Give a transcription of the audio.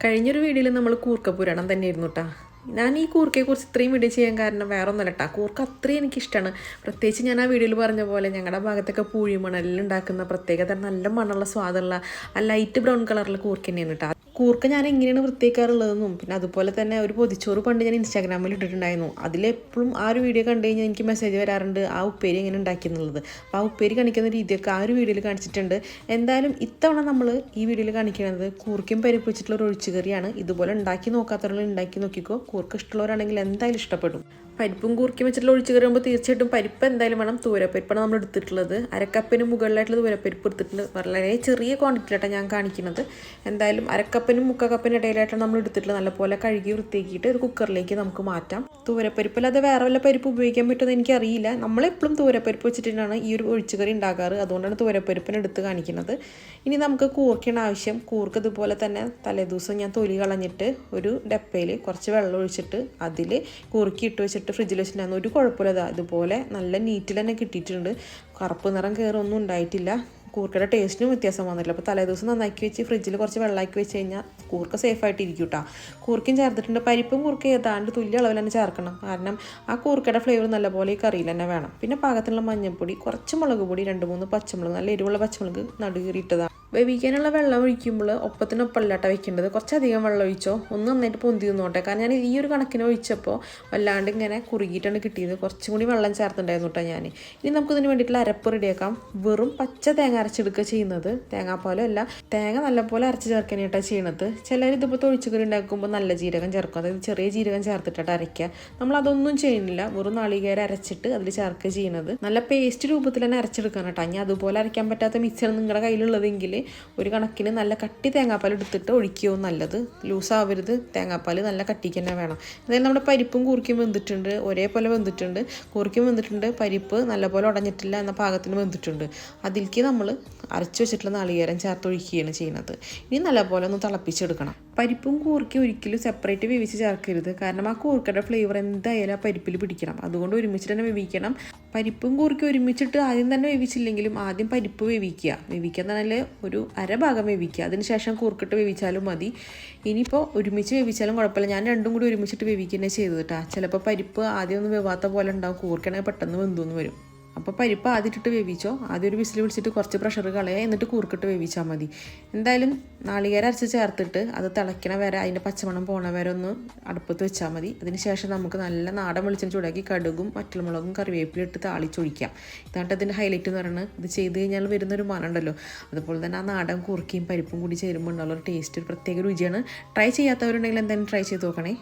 കഴിഞ്ഞൊരു വീഡിയോയിൽ നമ്മൾ കൂർക്ക പുരാണം തന്നെയായിരുന്നു കേട്ടോ ഞാൻ ഈ കൂർക്കയെക്കുറിച്ച് ഇത്രയും വീഡിയോ ചെയ്യാൻ കാരണം വേറെ ഒന്നല്ല കേട്ടോ കൂർക്ക അത്രയും എനിക്കിഷ്ടമാണ് പ്രത്യേകിച്ച് ഞാൻ ആ വീഡിയോയിൽ പറഞ്ഞ പോലെ ഞങ്ങളുടെ ഭാഗത്തൊക്കെ പൂഴി മണലിൽ ഉണ്ടാക്കുന്ന പ്രത്യേകത നല്ല മണമുള്ള സ്വാദുള്ള ആ ലൈറ്റ് ബ്രൗൺ കളറിൽ കൂർക്ക തന്നെയാണ് കേട്ടോ കൂർക്ക ഞാൻ എങ്ങനെയാണ് വൃത്തിയാക്കാറുള്ളതെന്നും പിന്നെ അതുപോലെ തന്നെ ഒരു പൊതിച്ചോറ് പണ്ട് ഞാൻ ഇൻസ്റ്റാഗ്രാമിൽ ഇട്ടിട്ടുണ്ടായിരുന്നു. അതിലെപ്പോഴും ആ ഒരു വീഡിയോ കണ്ടു കഴിഞ്ഞാൽ എനിക്ക് മെസ്സേജ് വരാറുണ്ട് ആ ഉപ്പേരി എങ്ങനെ ഉണ്ടാക്കിയെന്നുള്ളത്. അപ്പോൾ ആ ഉപ്പേരി കാണിക്കുന്ന രീതിയൊക്കെ ആ ഒരു വീഡിയോയിൽ കാണിച്ചിട്ടുണ്ട്. എന്തായാലും ഇത്തവണ നമ്മൾ ഈ വീഡിയോയിൽ കാണിക്കുന്നത് കൂർക്കയും പരിപ്പ് വെച്ചിട്ടുള്ള ഒരു ഒഴിച്ചുകറിയാണ്. ഇതുപോലെ ഉണ്ടാക്കി നോക്കാത്തവരുള്ള ഉണ്ടാക്കി നോക്കിക്കോ. കൂർക്ക ഇഷ്ടമുള്ളവരാണെങ്കിൽ എന്തായാലും ഇഷ്ടപ്പെടും. പരിപ്പും കൂർക്കും വെച്ചിട്ടുള്ള ഒഴിച്ചു കയറുമ്പോൾ തീർച്ചയായിട്ടും പരിപ്പ് എന്തായാലും വേണം. തൂരപ്പരിപ്പാണ് നമ്മൾ എടുത്തിട്ടുള്ളത്. അരക്കപ്പിന് മുകളിലായിട്ടുള്ള തൂരപ്പരിപ്പ് എടുത്തിട്ടുണ്ട്. വളരെ ചെറിയ ക്വാണ്ടിറ്റിയിലാണ് ഞാൻ കാണിക്കുന്നത്. എന്തായാലും അരക്കപ്പ് അരക്കപ്പിനും മുക്കക്കപ്പിനും ഇടയിലായിട്ടാണ് നമ്മൾ എടുത്തിട്ടുള്ളത് നല്ലപോലെ കഴുകി വൃത്തിയാക്കിയിട്ട് ഒരു കുക്കറിലേക്ക് നമുക്ക് മാറ്റാം. തൂരപ്പരിപ്പ് അല്ലാതെ വേറെ വല്ല പരിപ്പ് ഉപയോഗിക്കാൻ പറ്റുമെന്ന് എനിക്കറിയില്ല. നമ്മളെപ്പോഴും തൂരപ്പരിപ്പ് വെച്ചിട്ടാണ് ഈ ഒരു ഒഴിച്ചുകറി ഉണ്ടാക്കാറ് അതുകൊണ്ടാണ് തൂരപ്പരിപ്പിന് എടുത്ത് കാണിക്കുന്നത്. ഇനി നമുക്ക് കൂർക്കേണ്ട ആവശ്യം കൂർക്ക് ഇതുപോലെ തന്നെ തലേദിവസം ഞാൻ തൊലി കളഞ്ഞിട്ട് ഒരു ഡപ്പയിൽ കുറച്ച് വെള്ളം ഒഴിച്ചിട്ട് അതിൽ കൂർക്കി ഇട്ട് വെച്ചിട്ട് ഫ്രിഡ്ജിൽ വെച്ചിട്ടുണ്ടായിരുന്നു. ഒരു കുഴപ്പമില്ല. ഇതുപോലെ നല്ല നീറ്റിൽ തന്നെ കിട്ടിയിട്ടുണ്ട്. കറുപ്പ് നിറം കയറൊന്നും ഉണ്ടായിട്ടില്ല. കൂർക്കയുടെ ടേസ്റ്റിനും വ്യത്യാസം വന്നില്ല. അപ്പോൾ തലേദിവസം നന്നാക്കി വെച്ച് ഫ്രിഡ്ജിൽ കുറച്ച് വെള്ളമാക്കി വെച്ച് കഴിഞ്ഞാൽ കൂർക്ക സേഫ് ആയിട്ട് ഇരിക്കും കേട്ടോ കൂർക്കയും ചേർത്തിട്ടുണ്ട്. പരിപ്പും കൂർക്ക ഏതാണ്ട് തുല്യ അളവിൽ തന്നെ ചേർക്കണം. കാരണം ആ കൂർക്കയുടെ ഫ്ലേവർ നല്ലപോലെ ഈ കറിയിൽ തന്നെ വേണം. പിന്നെ പാകത്തിനുള്ള മഞ്ഞൾപ്പൊടി കുറച്ച് മുളക് പൊടി രണ്ട് മൂന്ന് പച്ചമുളക് നല്ല എരിവുള്ള പച്ചമുളക് നടുകീറിയിട്ടതാണ്. വേവിക്കാനുള്ള വെള്ളം ഒഴിക്കുമ്പോൾ ഒപ്പത്തിനൊപ്പമല്ലാട്ട വെക്കേണ്ടത്. കുറച്ചധികം വെള്ളം ഒഴിച്ചോ? ഒന്ന് നന്നായിട്ട് പൊന്തി നിന്നോട്ടെ. കാരണം ഞാൻ ഈ ഒരു കണക്കിന് ഒഴിച്ചപ്പോൾ വല്ലാണ്ട് ഇങ്ങനെ കുറുകിയിട്ടാണ് കിട്ടിയത്. കുറച്ചും കൂടി വെള്ളം ചേർത്തിട്ടുണ്ടായിരുന്നു കേട്ടോ ഞാൻ. ഇനി നമുക്കിതിന് വേണ്ടിയിട്ടുള്ള അരപ്പ് റെഡിയാക്കാം. വെറും പച്ച തേങ്ങ അരച്ചെടുക്കുക ചെയ്യുന്നത്. തേങ്ങാപ്പാലും അല്ല തേങ്ങ നല്ലപോലെ അരച്ച് ചേർക്കാനായിട്ടാണ് ചെയ്യണത്. ചിലർ ഇതിപ്പോൾ തൊഴിച്ചുകറി ഉണ്ടാക്കുമ്പോൾ നല്ല ജീരകം ചേർക്കും. അതായത് ചെറിയ ജീരകം ചേർത്തിട്ടാണ് അരയ്ക്കുക. നമ്മൾ അതൊന്നും ചെയ്യുന്നില്ല. വെറും നാളികേരം അരച്ചിട്ട് അതിൽ ചേർക്കുക ചെയ്യുന്നത്. നല്ല പേസ്റ്റ് രൂപത്തിൽ തന്നെ അരച്ചെടുക്കാൻ കേട്ടോ ഇനി അതുപോലെ അരയ്ക്കാൻ പറ്റാത്ത മിക്സർ നിങ്ങളുടെ കയ്യിലുള്ളതെങ്കിൽ ഒരു കണക്കിന് നല്ല കട്ടി തേങ്ങാപ്പാൽ എടുത്തിട്ട് ഒഴിക്കുകയോ നല്ലത്. ലൂസാവരുത്. തേങ്ങാപ്പാൽ നല്ല കട്ടിക്ക് തന്നെ വേണം. അതായത് നമ്മുടെ പരിപ്പും കൂർക്കയും വെന്തിട്ടുണ്ട്. ഒരേപോലെ വെന്തിട്ടുണ്ട്. കൂർക്കയും വെന്തിട്ടുണ്ട്. പരിപ്പ് നല്ലപോലെ ഉടഞ്ഞിട്ടില്ല എന്ന പാകത്തിന് വെന്തിട്ടുണ്ട്. അതിലേക്ക് നമ്മൾ അരച്ചു വെച്ചിട്ടുള്ള നാളികേരം ചേർത്ത് ഒഴിക്കുകയാണ് ചെയ്യുന്നത്. ഇനി നല്ലപോലെ ഒന്ന് തിളപ്പിച്ചെടുക്കണം. പരിപ്പും കൂർക്കയും ഒരിക്കലും സെപ്പറേറ്റ് വേവിച്ച് ചേർക്കരുത്. കാരണം ആ കൂർക്കയുടെ ഫ്ലേവർ എന്തായാലും ആ പരിപ്പിൽ പിടിക്കണം. അതുകൊണ്ട് ഒരുമിച്ചിട്ട് തന്നെ വേവിക്കണം. പരിപ്പും കൂർക്കയും ഒരുമിച്ചിട്ട് ആദ്യം തന്നെ വേവിച്ചില്ലെങ്കിലും ആദ്യം പരിപ്പ് വേവിക്കുക. വേവിക്കുക എന്ന് പറഞ്ഞാൽ ഒരു അരഭാഗം വേവിക്കുക. അതിനുശേഷം കൂർക്കിട്ട് വേവിച്ചാലും മതി. ഇനിയിപ്പോൾ ഒരുമിച്ച് വേവിച്ചാലും കുഴപ്പമില്ല. ഞാൻ രണ്ടും കൂടി ഒരുമിച്ചിട്ട് വേവിക്കുന്നത് ചെയ്തു കേട്ടോ ചിലപ്പോൾ പരിപ്പ് ആദ്യം ഒന്നും വേവാത്ത പോലെ ഉണ്ടാവും. കൂർക്കണെങ്കിൽ പെട്ടെന്ന് വെന്തുന്ന് വരും. അപ്പോൾ പരിപ്പ് ആദ്യമിട്ടിട്ട് വേവിച്ചോ? ആദ്യം ഒരു വിസിൽ വിളിച്ചിട്ട് കുറച്ച് പ്രഷർ കളയുക എന്നിട്ട് കൂർക്കിട്ട് വേവിച്ചാൽ മതി. എന്തായാലും നാളികേര അരച്ച് ചേർത്തിട്ട് അത് തിളയ്ക്കണ വരെ അതിന്റെ പച്ചമണം പോണ വരെ ഒന്ന് അടുപ്പത്ത് വെച്ചാൽ മതി. അതിന് ശേഷം നമുക്ക് നല്ല നാടൻ വെളിച്ചെണ്ണ ചൂടാക്കി കടുകും വറ്റൽമുളകും കറിവേപ്പിലും ഇട്ട് താളിച്ചൊഴിക്കാം. ഇതാണ് അതിന്റെ ഹൈലൈറ്റ് എന്ന് പറയുന്നത് ഇത് ചെയ്ത് കഴിഞ്ഞാൽ വരുന്നൊരു മണം ഉണ്ടല്ലോ. അതുപോലെ തന്നെ ആ നാടൻ കുറുക്കിയും പരിപ്പും കൂടി ചേരുമ്പോൾ ഉണ്ടാവുള്ള ഒരു ടേസ്റ്റ് ഒരു പ്രത്യേക രുചിയാണ്. ട്രൈ ചെയ്യാത്തവരുണ്ടെങ്കിൽ എന്തായാലും ട്രൈ ചെയ്ത് നോക്കണേ.